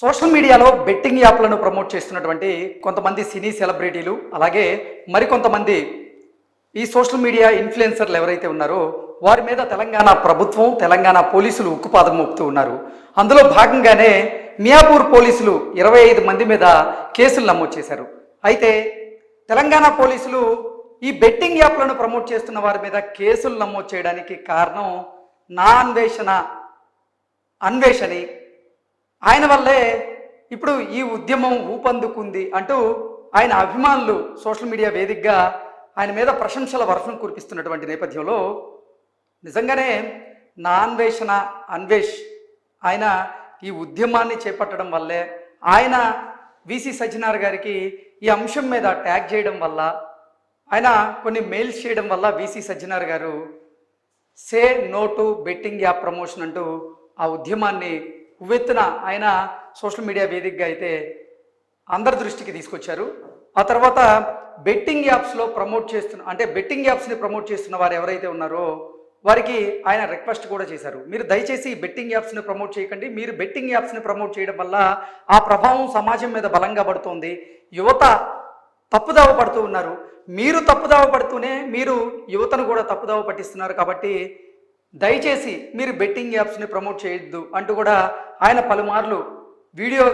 Social మీడియాలో betting యాప్లను promote చేస్తున్నటువంటి కొంతమంది సినీ సెలబ్రిటీలు అలాగే మరికొంతమంది ఈ సోషల్ మీడియా ఇన్ఫ్లుయెన్సర్లు ఎవరైతే ఉన్నారో వారి మీద తెలంగాణ ప్రభుత్వం తెలంగాణ పోలీసులు ఉక్కుపాదం మోపుతూ ఉన్నారు. అందులో భాగంగానే మియాపూర్ పోలీసులు ఇరవై ఐదు మంది మీద కేసులు నమోదు చేశారు. అయితే తెలంగాణ పోలీసులు ఈ బెట్టింగ్ యాప్లను ప్రమోట్ చేస్తున్న వారి మీద కేసులు నమోదు చేయడానికి కారణం నా అన్వేషణ అన్వేషణి. ఆయన వల్లే ఇప్పుడు ఈ ఉద్యమం ఊపందుకుంది అంటూ ఆయన అభిమానులు సోషల్ మీడియా వేదికగా ఆయన మీద ప్రశంసల వర్షం కురిపిస్తున్నటువంటి నేపథ్యంలో నిజంగానే నా అన్వేషణ అన్వేష్ ఆయన ఈ ఉద్యమాన్ని చేపట్టడం వల్లే ఆయన విసి సజ్జనార్ గారికి ఈ అంశం మీద ట్యాగ్ చేయడం వల్ల ఆయన కొన్ని మెయిల్స్ చేయడం వల్ల VC Sajjanar garu say no to betting app promotion అంటూ ఆ ఉద్యమాన్ని ఉవ్వెత్తున ఆయన సోషల్ మీడియా వేదికగా అయితే అందరి దృష్టికి తీసుకొచ్చారు. ఆ తర్వాత బెట్టింగ్ యాప్స్లో ప్రమోట్ చేస్తున్న అంటే బెట్టింగ్ యాప్స్ని ప్రమోట్ చేస్తున్న వారు ఎవరైతే ఉన్నారో వారికి ఆయన రిక్వెస్ట్ కూడా చేశారు. మీరు దయచేసి ఈ బెట్టింగ్ యాప్స్ని ప్రమోట్ చేయకండి. మీరు బెట్టింగ్ యాప్స్ని ప్రమోట్ చేయడం వల్ల ఆ ప్రభావం సమాజం మీద బలంగా పడుతోంది. యువత తప్పుదావ పడుతూ ఉన్నారు. మీరు తప్పుదావ పడుతూనే మీరు యువతను కూడా తప్పుదావ పట్టిస్తున్నారు కాబట్టి దయచేసి మీరు బెట్టింగ్ యాప్స్ని ప్రమోట్ చేయొద్దు అంటూ కూడా ఆయన పలుమార్లు వీడియో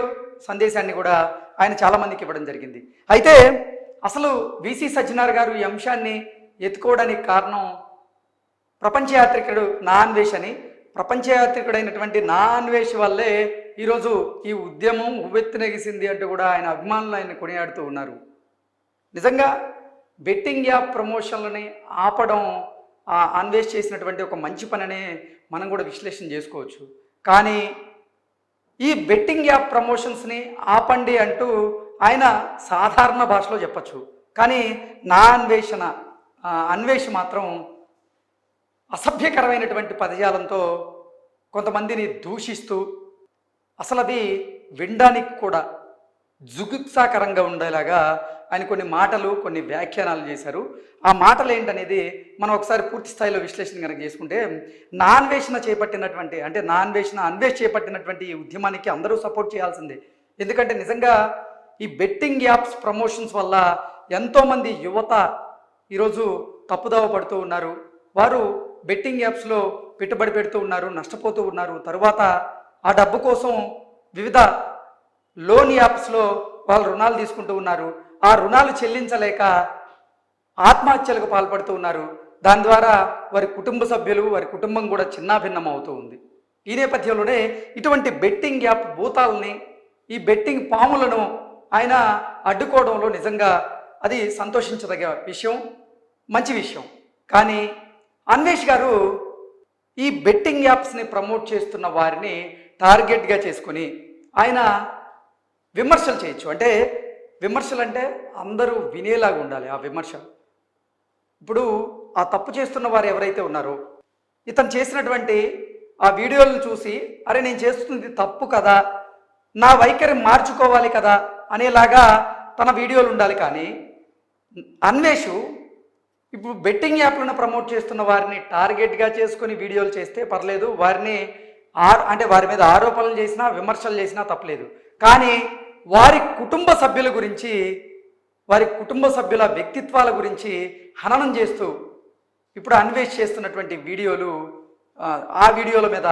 సందేశాన్ని కూడా ఆయన చాలామందికి ఇవ్వడం జరిగింది. అయితే అసలు విసి సజ్జనార్ గారు ఈ అంశాన్ని ఎత్తుకోవడానికి కారణం ప్రపంచయాత్రికుడు నా అన్వేష్ అని. ప్రపంచయాత్రికుడైనటువంటి నా అన్వేష్ వల్లే ఈరోజు ఈ ఉద్యమం ఉవ్వెత్తునెగిసింది అంటూ కూడా ఆయన అభిమానులు ఆయన కొనియాడుతూ ఉన్నారు. నిజంగా బెట్టింగ్ యాప్ ప్రమోషన్లని ఆపడం అన్వేష్ చేసినటువంటి ఒక మంచి పననే మనం కూడా విశ్లేషణ చేసుకోవచ్చు. కానీ ఈ బెట్టింగ్ యాప్ ప్రమోషన్స్ని ఆపండి అంటూ ఆయన సాధారణ భాషలో చెప్పచ్చు. కానీ నా అన్వేషణ అన్వేష మాత్రం అసభ్యకరమైనటువంటి పదజాలంతో కొంతమందిని దూషిస్తూ అసలు అది వినడానికి కూడా జుగుప్సాకరంగా ఉండేలాగా ఆయన కొన్ని మాటలు కొన్ని వ్యాఖ్యానాలు చేశారు. ఆ మాటలు ఏంటనేది మనం ఒకసారి పూర్తి స్థాయిలో విశ్లేషణ కనుక చేసుకుంటే నాన్వేషణ చేపట్టినటువంటి అంటే నాన్వేషణ అన్వేష్ చేపట్టినటువంటి ఈ ఉద్యమానికి అందరూ సపోర్ట్ చేయాల్సిందే. ఎందుకంటే నిజంగా ఈ బెట్టింగ్ యాప్స్ ప్రమోషన్స్ వల్ల ఎంతోమంది యువత ఈరోజు తప్పుదోవ పడుతూ ఉన్నారు. వారు బెట్టింగ్ యాప్స్లో పెట్టుబడి పెడుతూ ఉన్నారు నష్టపోతూ ఉన్నారు. తరువాత ఆ డబ్బు కోసం వివిధ లోన్ యాప్స్లో వాళ్ళు రుణాలు తీసుకుంటూ ఉన్నారు. ఆ రుణాలు చెల్లించలేక ఆత్మహత్యలకు పాల్పడుతూ ఉన్నారు. దాని ద్వారా వారి కుటుంబ సభ్యులు వారి కుటుంబం కూడా చిన్నాభిన్నం అవుతూ ఉంది. ఈ నేపథ్యంలోనే ఇటువంటి బెట్టింగ్ యాప్ భూతాలని ఈ బెట్టింగ్ పాములను ఆయన అడ్డుకోవడంలో నిజంగా అది సంతోషించదగ్గ విషయం మంచి విషయం. కానీ అన్వేష్ గారు ఈ బెట్టింగ్ యాప్స్ని ప్రమోట్ చేస్తున్న వారిని టార్గెట్గా చేసుకొని ఆయన విమర్శలు చేయొచ్చు. అంటే విమర్శలు అంటే అందరూ వినేలాగా ఉండాలి ఆ విమర్శ. ఇప్పుడు ఆ తప్పు చేస్తున్న వారు ఎవరైతే ఉన్నారో ఇతను చేసినటువంటి ఆ వీడియోలను చూసి అరే నేను చేస్తుంది తప్పు కదా నా వైఖరి మార్చుకోవాలి కదా అనేలాగా తన వీడియోలు ఉండాలి. కానీ అన్వేషు ఇప్పుడు బెట్టింగ్ యాప్లను ప్రమోట్ చేస్తున్న వారిని టార్గెట్గా చేసుకొని వీడియోలు చేస్తే పర్లేదు వారిని ఆర్ అంటే వారి మీద ఆరోపణలు చేసినా విమర్శలు చేసినా తప్పలేదు. కానీ వారి కుటుంబ సభ్యుల గురించి వారి కుటుంబ సభ్యుల వ్యక్తిత్వాల గురించి హననం చేస్తూ ఇప్పుడు అన్వేష్ చేస్తున్నటువంటి వీడియోలు ఆ, వీడియోల మీద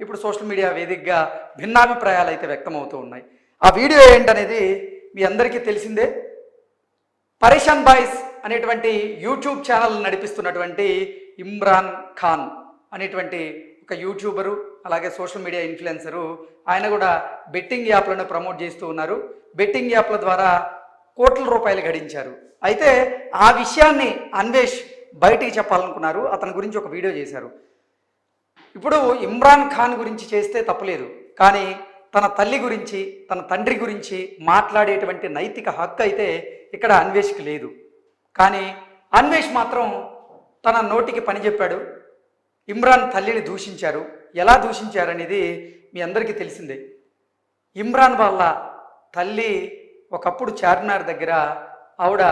ఇప్పుడు సోషల్ మీడియా వేదికగా భిన్నాభిప్రాయాలు అయితే వ్యక్తమవుతూ ఉన్నాయి. ఆ వీడియో ఏంటనేది మీ అందరికీ తెలిసిందే. పరేషాన్ బాయ్స్ అనేటువంటి యూట్యూబ్ ఛానల్ నడిపిస్తున్నటువంటి ఇమ్రాన్ ఖాన్ అనేటువంటి ఒక యూట్యూబరు అలాగే సోషల్ మీడియా ఇన్ఫ్లుయెన్సరు ఆయన కూడా బెట్టింగ్ యాప్లను ప్రమోట్ చేస్తూ ఉన్నారు. బెట్టింగ్ యాప్ల ద్వారా కోట్ల రూపాయలు గడించారు. అయితే ఆ విషయాన్ని అన్వేష్ బయటికి చెప్పాలనుకున్నారు. అతని గురించి ఒక వీడియో చేశారు. ఇప్పుడు ఇమ్రాన్ ఖాన్ గురించి చేస్తే తప్పలేదు. కానీ తన తల్లి గురించి తన తండ్రి గురించి మాట్లాడేటువంటి నైతిక హక్కు అయితే ఇక్కడ అన్వేష్కి లేదు. కానీ అన్వేష్ మాత్రం తన నోటికి పని చెప్పాడు. ఇమ్రాన్ తల్లిని దూషించారు. ఎలా దూషించారనేది మీ అందరికీ తెలిసిందే. ఇమ్రాన్ వాళ్ళ తల్లి ఒకప్పుడు చార్మినార్ దగ్గర ఆవిడ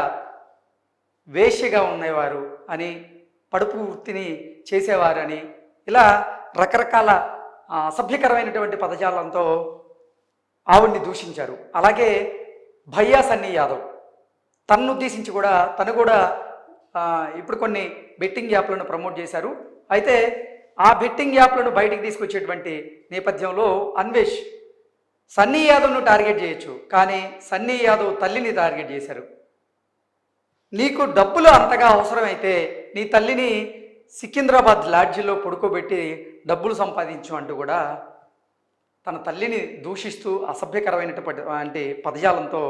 వేశ్యగా ఉండేవారు అని పడుపు వృత్తిని చేసేవారని ఇలా రకరకాల అసభ్యకరమైనటువంటి పదజాలంతో ఆవిడ్ని దూషించారు. అలాగే భయ్యా సన్నీ యాదవ్ తనను ఉద్దేశించి కూడా తను కూడా ఇప్పుడు కొన్ని బెట్టింగ్ యాప్లను ప్రమోట్ చేశారు. అయితే ఆ బెట్టింగ్ యాప్లను బయటికి తీసుకొచ్చేటువంటి నేపథ్యంలో అన్వేష్ సన్నీ యాదవ్ను టార్గెట్ చేయొచ్చు. కానీ సన్నీ యాదవ్ తల్లిని టార్గెట్ చేశారు. నీకు డబ్బులు అంతగా అవసరమైతే నీ తల్లిని సికింద్రాబాద్ లాడ్జిలో పడుకోబెట్టి డబ్బులు సంపాదించు అంటూ కూడా తన తల్లిని దూషిస్తూ అసభ్యకరమైనటువంటి పదజాలంతో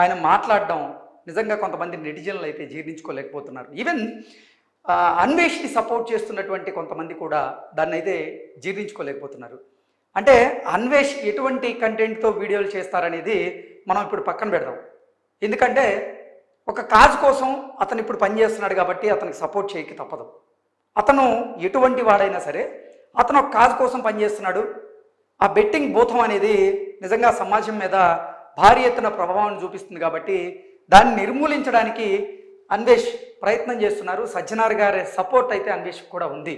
ఆయన మాట్లాడడం నిజంగా కొంతమంది నెటిజన్లు అయితే జీర్ణించుకోలేకపోతున్నారు. ఈవెన్ అన్వేష్ని సపోర్ట్ చేస్తున్నటువంటి కొంతమంది కూడా దాన్ని అయితే జీర్ణించుకోలేకపోతున్నారు. అంటే అన్వేష్ ఎటువంటి కంటెంట్తో వీడియోలు చేస్తారనేది మనం ఇప్పుడు పక్కన పెడదాం. ఎందుకంటే ఒక కాజ్ కోసం అతను ఇప్పుడు పనిచేస్తున్నాడు కాబట్టి అతనికి సపోర్ట్ చేయక తప్పదు. అతను ఎటువంటి వాడైనా సరే అతను ఒక కాజ్ కోసం పనిచేస్తున్నాడు ఆ బెట్టింగ్ భూతం అనేది నిజంగా సమాజం మీద భారీ ఎత్తున ప్రభావం చూపిస్తుంది కాబట్టి దాన్ని నిర్మూలించడానికి అన్వేష్ ప్రయత్నం చేస్తున్నారు. సజ్జనార్ గారి సపోర్ట్ అయితే అన్వేష్ కూడా ఉంది.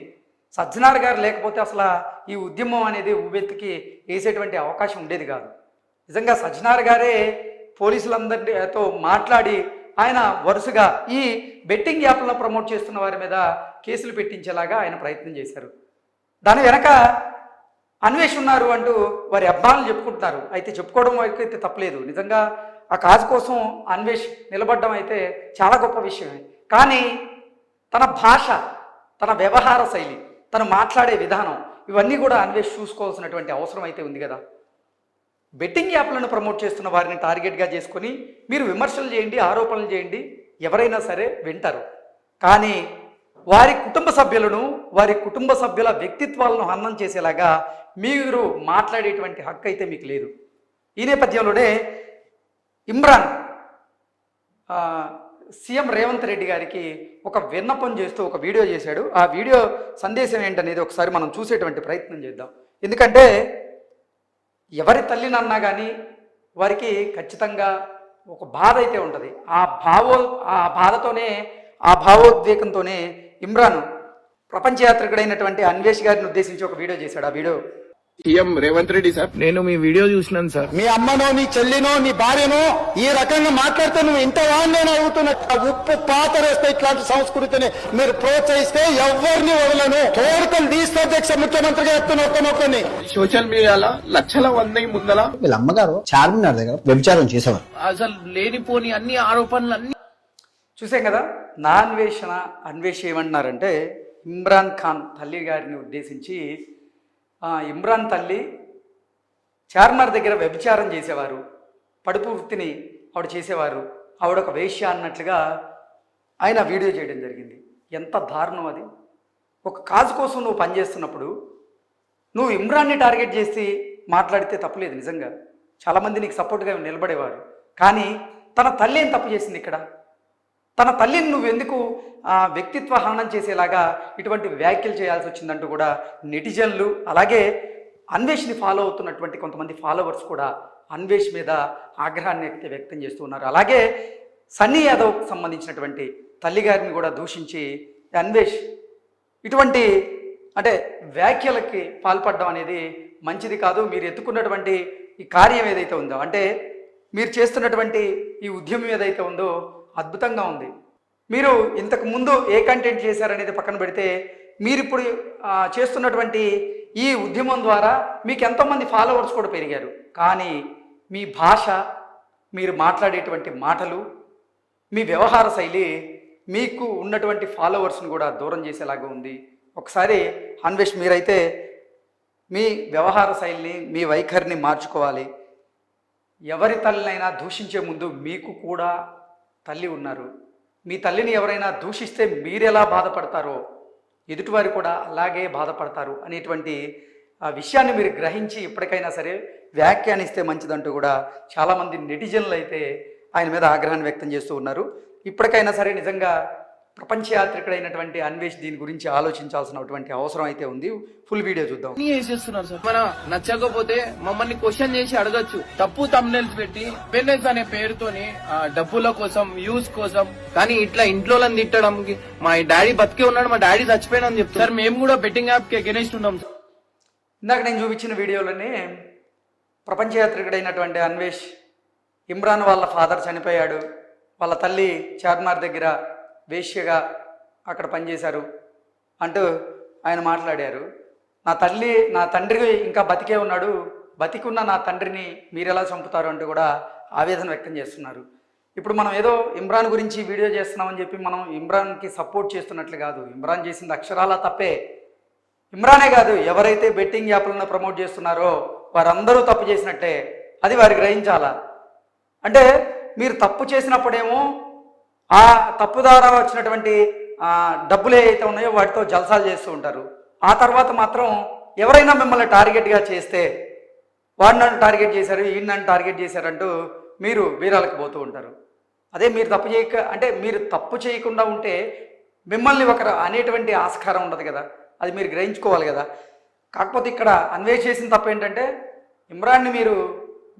సజ్జనార్ గారు లేకపోతే అసలు ఈ ఉద్యమం అనేది ఊబెత్తికి వేసేటువంటి అవకాశం ఉండేది కాదు. నిజంగా సజ్జనార్ గారే పోలీసులందరితో మాట్లాడి ఆయన వరుసగా ఈ బెట్టింగ్ యాప్లను ప్రమోట్ చేస్తున్న వారి మీద కేసులు పెట్టించేలాగా ఆయన ప్రయత్నం చేశారు. దాని వెనక అన్వేష్ ఉన్నారు అంటూ వారి అబ్బాలను చెప్పుకుంటున్నారు. అయితే చెప్పుకోవడం వరకు అయితే తప్పలేదు. నిజంగా ఆ కాజు కోసం అన్వేష్ నిలబడ్డం అయితే చాలా గొప్ప విషయమే. కానీ తన భాష తన వ్యవహార శైలి తను మాట్లాడే విధానం ఇవన్నీ కూడా అన్వేష్ చూసుకోవాల్సినటువంటి అవసరం అయితే ఉంది కదా. బెట్టింగ్ యాప్లను ప్రమోట్ చేస్తున్న వారిని టార్గెట్గా చేసుకొని మీరు విమర్శలు చేయండి ఆరోపణలు చేయండి ఎవరైనా సరే వింటారు. కానీ వారి కుటుంబ సభ్యులను వారి కుటుంబ సభ్యుల వ్యక్తిత్వాలను హన్నం చేసేలాగా మీరు మాట్లాడేటువంటి హక్కు అయితే మీకు లేదు. ఈ నేపథ్యంలోనే ఇమ్రాన్ సీఎం రేవంత్ రెడ్డి గారికి ఒక విన్నపం చేస్తూ ఒక వీడియో చేశాడు. ఆ వీడియో సందేశం ఏంటనేది ఒకసారి మనం చూసేటువంటి ప్రయత్నం చేద్దాం. ఎందుకంటే ఎవరి తల్లినన్నా కానీ వారికి ఖచ్చితంగా ఒక బాధ అయితే ఉంటుంది. ఆ భావో ఆ బాధతోనే ఆ భావోద్వేగంతోనే ఇమ్రాన్ ప్రపంచయాత్రికుడైనటువంటి అన్వేష్ గారిని ఉద్దేశించి ఒక వీడియో చేశాడు. ఆ video CM Revanth Reddy sir. నేను మీ వీడియో చూసినాను సార్. మీ అమ్మనో నీ చెల్లినో నీ భార్యనో ఈ రకంగా మాట్లాడితే నువ్వు ఇంత నేను అడుగుతున్నా ఆ ఉప్పు పాతరేస్తే ఇట్లాంటి సంస్కృతిని మీరు ప్రోత్సహిస్తే ఎవరిని వదలను. కోరికలు తీస్తే అధ్యక్ష ముఖ్యమంత్రిగా చెప్తున్న ఒక్కనొక్కని సోషల్ మీడియాలో లక్షల మంది ముందల వీళ్ళ అమ్మగారు చార్మినార్ దగ్గర వ్యభిచారం చేసేవారు. అసలు లేనిపోని అన్ని ఆరోపణలు అన్ని చూసాం కదా నా అన్వేషణ అన్వేష్ ఏమంటున్నారంటే ఇమ్రాన్ ఖాన్ తల్లి గారిని ఉద్దేశించి ఇమ్రాన్ తల్లి చార్మార్ దగ్గర వ్యభిచారం చేసేవారు పడుపు వృత్తిని ఆవిడ చేసేవారు. ఆవిడ ఒక వేశ్య అన్నట్లుగా ఆయన వీడియో చేయడం జరిగింది. ఎంత దారుణం అది. ఒక కాజు కోసం నువ్వు పనిచేస్తున్నప్పుడు నువ్వు ఇమ్రాన్ని టార్గెట్ చేసి మాట్లాడితే తప్పులేదు నిజంగా. చాలామంది నీకు సపోర్ట్గా నిలబడేవారు. కానీ తన తల్లి ఏం తప్పు చేసింది ఇక్కడ? తన తల్లిని నువ్వు ఎందుకు వ్యక్తిత్వ హననం చేసేలాగా ఇటువంటి వ్యాఖ్యలు చేయాల్సి వచ్చిందంటూ కూడా నెటిజన్లు అలాగే అన్వేష్ని ఫాలో అవుతున్నటువంటి కొంతమంది ఫాలోవర్స్ కూడా అన్వేష్ మీద ఆగ్రహాన్ని అయితే వ్యక్తం చేస్తూ ఉన్నారు. అలాగే సన్నీ యాదవ్కి సంబంధించినటువంటి తల్లిగారిని కూడా దూషించి అన్వేష్ ఇటువంటి అంటే వ్యాఖ్యలకి పాల్పడడం అనేది మంచిది కాదు. మీరు ఎత్తుకున్నటువంటి ఈ కార్యం ఏదైతే ఉందో అంటే మీరు చేస్తున్నటువంటి ఈ ఉద్యమం ఏదైతే ఉందో అద్భుతంగా ఉంది. మీరు ఇంతకు ముందు ఏ కంటెంట్ చేశారనేది పక్కన పెడితే మీరు ఇప్పుడు చేస్తున్నటువంటి ఈ ఉద్యమం ద్వారా మీకు ఎంతోమంది ఫాలోవర్స్ కూడా పెరిగారు. కానీ మీ భాష మీరు మాట్లాడేటువంటి మాటలు మీ వ్యవహార శైలి మీకు ఉన్నటువంటి ఫాలోవర్స్ని కూడా దూరం చేసేలాగా ఉంది. ఒకసారి అన్వేష్ మీరైతే మీ వ్యవహార శైలిని మీ వైఖరిని మార్చుకోవాలి. ఎవరి తల్లినైనా దూషించే ముందు మీకు కూడా తల్లి ఉన్నారు. మీ తల్లిని ఎవరైనా దూషిస్తే మీరెలా బాధపడతారో ఎదుటివారు కూడా అలాగే బాధపడతారు అనేటువంటి ఆ విషయాన్ని మీరు గ్రహించి ఇప్పటికైనా సరే వ్యాఖ్యానిస్తే మంచిదంటూ కూడా చాలామంది నెటిజన్లు అయితే ఆయన మీద ఆగ్రహాన్ని వ్యక్తం చేస్తూ ఉన్నారు. ఇప్పటికైనా సరే నిజంగా ప్రపంచ యాత్రికుడైనటువంటి అన్వేష్ దీని గురించి ఆలోచించాల్సినటువంటి అవసరం అయితే ఉంది. ఫుల్ వీడియో చూద్దాం. అన్ని వేసేస్తున్నారు సార్. మన నచ్చకపోతే మమ్మల్ని క్వశ్చన్ చేసి అడగచ్చు. తప్పు తమ్నెల్స్ పెట్టి అవేర్నెస్ అనే పేరుతోని ఆ, డబ్బుల కోసం వ్యూస్ కోసం కానీ ఇట్లా ఇంట్లో తిట్టడం మా డాడీ బతికే ఉన్నాడు మా డాడీ చచ్చిపోయినా అని చెప్తారు సార్ మేము కూడా బెట్టింగ్ యాప్కి అగెనిస్ట్ ఉన్నాం సార్. ఇందాక నేను చూపించిన వీడియోలోనే ప్రపంచయాత్రికుడైనటువంటి అన్వేష్ ఇమ్రాన్ వాళ్ళ ఫాదర్ చనిపోయాడు. వాళ్ళ తల్లి చార్మినార్ దగ్గర వేశ్యగా అక్కడ పనిచేశారు అంటూ ఆయన మాట్లాడారు. నా తల్లి నా తండ్రి ఇంకా బతికే ఉన్నాడు. బతికున్న నా తండ్రిని మీరు ఎలా చంపుతారు అంటూ కూడా ఆవేదన వ్యక్తం చేస్తున్నారు. ఇప్పుడు మనం ఏదో ఇమ్రాన్ గురించి వీడియో చేస్తున్నామని చెప్పి మనం ఇమ్రాన్కి సపోర్ట్ చేస్తున్నట్లు కాదు. ఇమ్రాన్ చేసింది అక్షరాల తప్పే. ఇమ్రానే కాదు ఎవరైతే బెట్టింగ్ యాప్లను ప్రమోట్ చేస్తున్నారో వారందరూ తప్పు చేసినట్టే. అది వారు గ్రహించాలా? అంటే మీరు తప్పు చేసినప్పుడేమో ఆ తప్పు ద్వారా వచ్చినటువంటి డబ్బులు ఏవైతే ఉన్నాయో వాటితో జల్సాలు చేస్తూ ఉంటారు. ఆ తర్వాత మాత్రం ఎవరైనా మిమ్మల్ని టార్గెట్గా చేస్తే వాడు నన్ను టార్గెట్ చేశారు ఈయన నన్ను టార్గెట్ చేశారంటూ మీరు వీరాలకు పోతూ ఉంటారు. అదే మీరు తప్పు చేయక అంటే మీరు తప్పు చేయకుండా ఉంటే మిమ్మల్ని ఒకరు అనేటువంటి ఆస్కారం ఉండదు కదా. అది మీరు గ్రహించుకోవాలి కదా. కాకపోతే ఇక్కడ అన్వేష్ చేసిన తప్పు ఏంటంటే ఇమ్రాన్ని మీరు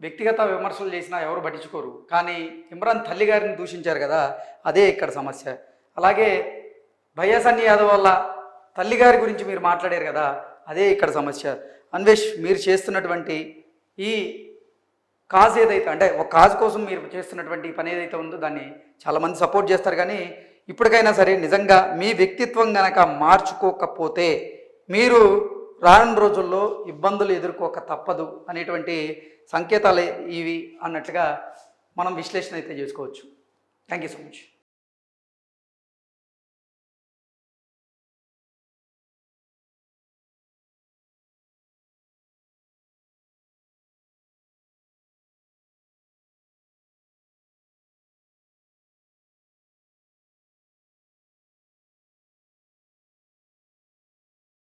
వ్యక్తిగత విమర్శలు చేసినా ఎవరు పట్టించుకోరు. కానీ ఇమ్రాన్ తల్లి గారిని దూషించారు కదా అదే ఇక్కడ సమస్య. అలాగే భయ్యసన్ని యాదవ్ వల్ల తల్లి గారి గురించి మీరు మాట్లాడారు కదా అదే ఇక్కడ సమస్య. అన్వేష్ మీరు చేస్తున్నటువంటి ఈ కాజ్ ఏదైతే అంటే ఒక కాజ్ కోసం మీరు చేస్తున్నటువంటి పని ఏదైతే ఉందో దాన్ని చాలామంది సపోర్ట్ చేస్తారు. కానీ ఇప్పటికైనా సరే నిజంగా మీ వ్యక్తిత్వం కనుక మార్చుకోకపోతే మీరు రానున్న రోజుల్లో ఇబ్బందులు ఎదుర్కోక తప్పదు అనేటువంటి సంకేతాలు ఇవి అన్నట్లుగా మనం విశ్లేషణ అయితే చేసుకోవచ్చు. Thank you so much